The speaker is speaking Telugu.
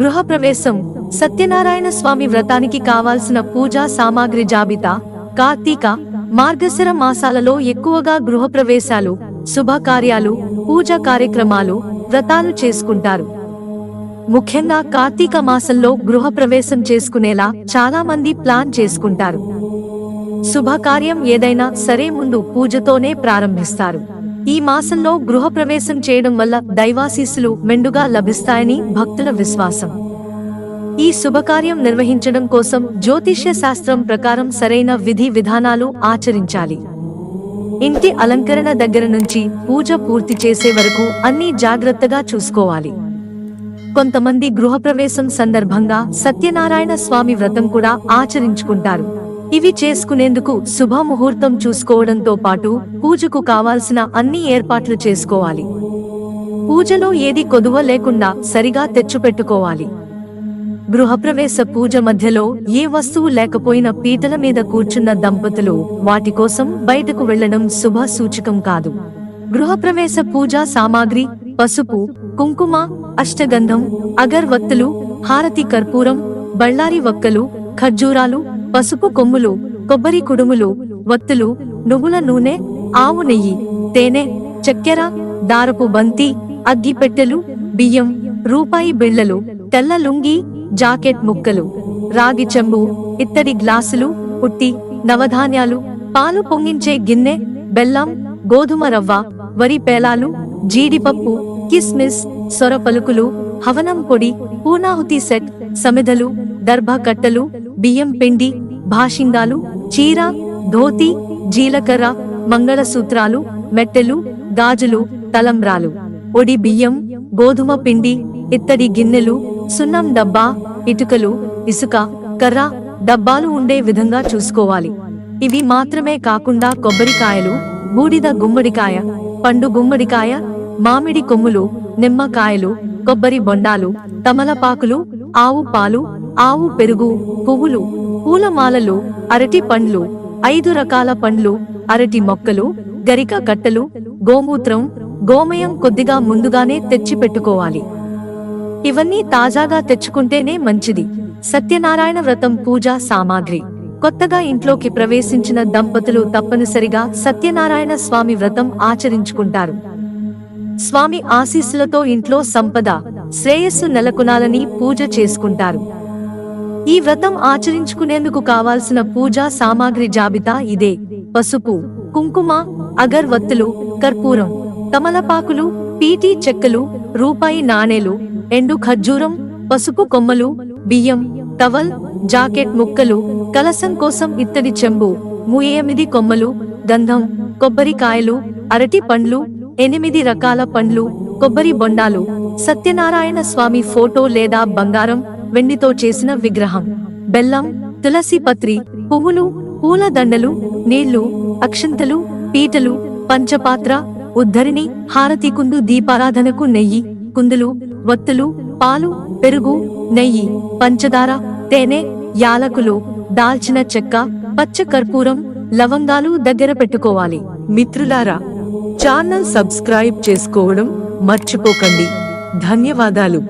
గృహప్రవేశం. సత్యనారాయణ స్వామి వ్రతానికి కావాల్సిన పూజా సామాగ్రి జాబితా కార్తీక మార్గశిర మాసాలలో ఎక్కువగా గృహప్రవేశాలు శుభకార్యాలు పూజా కార్యక్రమాలు వ్రతాలు చేసుకుంటారు. ముఖ్యంగా కార్తీక మాసంలో గృహప్రవేశం చేసుకునేలా చాలా మంది ప్లాన్ చేసుకుంటారు. శుభకార్యం ఏదైనా సరే ముందు పూజతోనే ప్రారంభిస్తారు. ఈ మాసంలో గృహప్రవేశం చేయడం వల్ల దైవాశీస్సులు మెండుగా లభిస్తాయని భక్తుల విశ్వాసం. ఈ శుభకార్యం నిర్వహించడం కోసం జ్యోతిష్య శాస్త్రం ప్రకారం సరైన విధి విధానాలు ఆచరించాలి. ఇంటి అలంకరణ దగ్గర నుంచి పూజ పూర్తి చేసే వరకు అన్ని జాగ్రత్తగా చూసుకోవాలి. కొంతమంది గృహప్రవేశం సందర్భంగా సత్యనారాయణ స్వామి వ్రతం కూడా ఆచరించుకుంటారు. ఇవి చేసుకునేందుకు శుభముహూర్తం చూసుకోవడంతో పాటు పూజకు కావాల్సిన అన్ని ఏర్పాట్లు చేసుకోవాలి. పూజలో ఏది కొదువ లేకుండా సరిగా తెచ్చుపెట్టుకోవాలి. గృహప్రవేశ పూజ మధ్యలో ఏ వస్తువు లేకపోయిన పీటల మీద కూర్చున్న దంపతులు వాటి కోసం బయటకు వెళ్ళడం శుభ సూచకం కాదు. గృహప్రవేశ పూజా సామాగ్రి పసుపు కుంకుమ అష్టగంధం అగర్వత్తులు హారతి కర్పూరం బళ్ళారి వక్కలు ఖర్జూరాలు పసుపు కొమ్ములు కొబ్బరి కుడుములు వత్తులు నువ్వుల నూనె ఆవు నెయ్యి తేనె చక్కెర దారపు బంతి అగ్గిపెట్టెలు బియ్యం రూపాయి బిళ్ళలు తెల్ల లుంగి జాకెట్ ముక్కలు రాగి చెంబు ఇత్తడి గ్లాసులు పుట్టి నవధాన్యాలు పాలు పొంగించే గిన్నె బెల్లం గోధుమ రవ్వ వరి పేలాలు జీడిపప్పు కిస్మిస్ సొర పలుకులు హవనం పొడి పూనాహుతి సెట్ సమిధలు దర్భ కట్టలు బియ్యం పిండి భాషింగాలు చీర ధోతి జీలకర్ర మంగళసూత్రాలు మెట్టెలు గాజులు తలంబ్రాలు. ఒడి బియ్యం గోధుమ పిండి ఇత్తడి గిన్నెలు సున్నం డబ్బా ఇటుకలు ఇసుక కర్ర డబ్బాలు ఉండే విధంగా చూసుకోవాలి. ఇవి మాత్రమే కాకుండా కొబ్బరికాయలు బూడిద గుమ్మడికాయ పండు గుమ్మడికాయ మామిడి కొమ్ములు నిమ్మకాయలు కొబ్బరి బొండాలు తమలపాకులు ఆవు పాలు ఆవు పెరుగు పువ్వులు పూలమాలలు అరటి పండ్లు ఐదు రకాల పండ్లు అరటి మొక్కలు గరిక కట్టలు గోమూత్రం గోమయం కొద్దిగా ముందుగానే తెచ్చి పెట్టుకోవాలి ఇవన్నీ తాజాగా తెచ్చుకుంటేనే మంచిది. సత్యనారాయణ వ్రతం పూజా సామాగ్రి. కొత్తగా ఇంట్లోకి ప్రవేశించిన దంపతులు తప్పనిసరిగా సత్యనారాయణ స్వామి వ్రతం ఆచరించుకుంటారు. స్వామి ఆశీస్సులతో ఇంట్లో సంపద శ్రేయస్సు నెలకొనాలని పూజ చేసుకుంటారు. ఈ వ్రతం ఆచరించుకునేందుకు కావాల్సిన పూజా సామాగ్రి జాబితా ఇదే. పసుపు కుంకుమ అగర్వత్తులు కర్పూరం తమలపాకులు పీటీ చెక్కలు రూపాయి నాణేలు ఎండు ఖర్జూరం పసుపు కొమ్మలు బియ్యం టవల్ జాకెట్ ముక్కలు కలసం కోసం ఇత్తడి చెంబు ఎనిమిది కొమ్మలు గంధం కొబ్బరికాయలు అరటి పండ్లు ఎనిమిది రకాల పండ్లు కొబ్బరి బొండాలు సత్యనారాయణ స్వామి ఫోటో లేదా బంగారం వెండితో చేసిన విగ్రహం. బెల్లం తులసి పత్రి పువ్వులు పూల దండలు నీళ్ళు అక్షంతలు పీటలు పంచపాత్ర ఉద్ధరిణి హారతి కుందు దీపారాధనకు నెయ్యి కుందులు వత్తులు పాలు పెరుగు నెయ్యి పంచదార తేనె యాలకులు దాల్చిన చెక్క పచ్చ కర్పూరం లవంగాలు దగ్గర పెట్టుకోవాలి. మిత్రులారా ఛానల్ సబ్స్క్రైబ్ చేసుకోవడం మర్చిపోకండి. ధన్యవాదాలు.